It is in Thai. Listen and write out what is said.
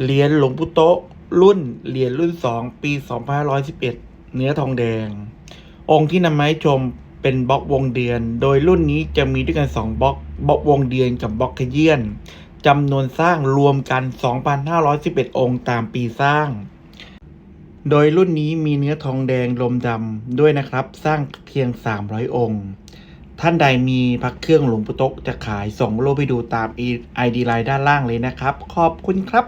เหรียญหลวงปู่โตะรุ่นเหรียญรุ่น2ปี2511เนื้อทองแดง องค์ที่นำมาให้ชมเป็นบล็อกวงเดือน โดยรุ่นนี้จะมีด้วยกัน2บล็อกบล็อกวงเดือนกับบล็อกขยี้นจำนวนสร้างรวมกัน 2,511 องค์ตามปีสร้าง โดยรุ่นนี้มีเนื้อทองแดงลมดำด้วยนะครับ สร้างเพียง 300 องค์ ท่านใดมีพักเครื่องหลวงปู่โตกจะขายส่งโลไปดูตามไอดีไลน์ด้านล่างเลยนะครับ ขอบคุณครับ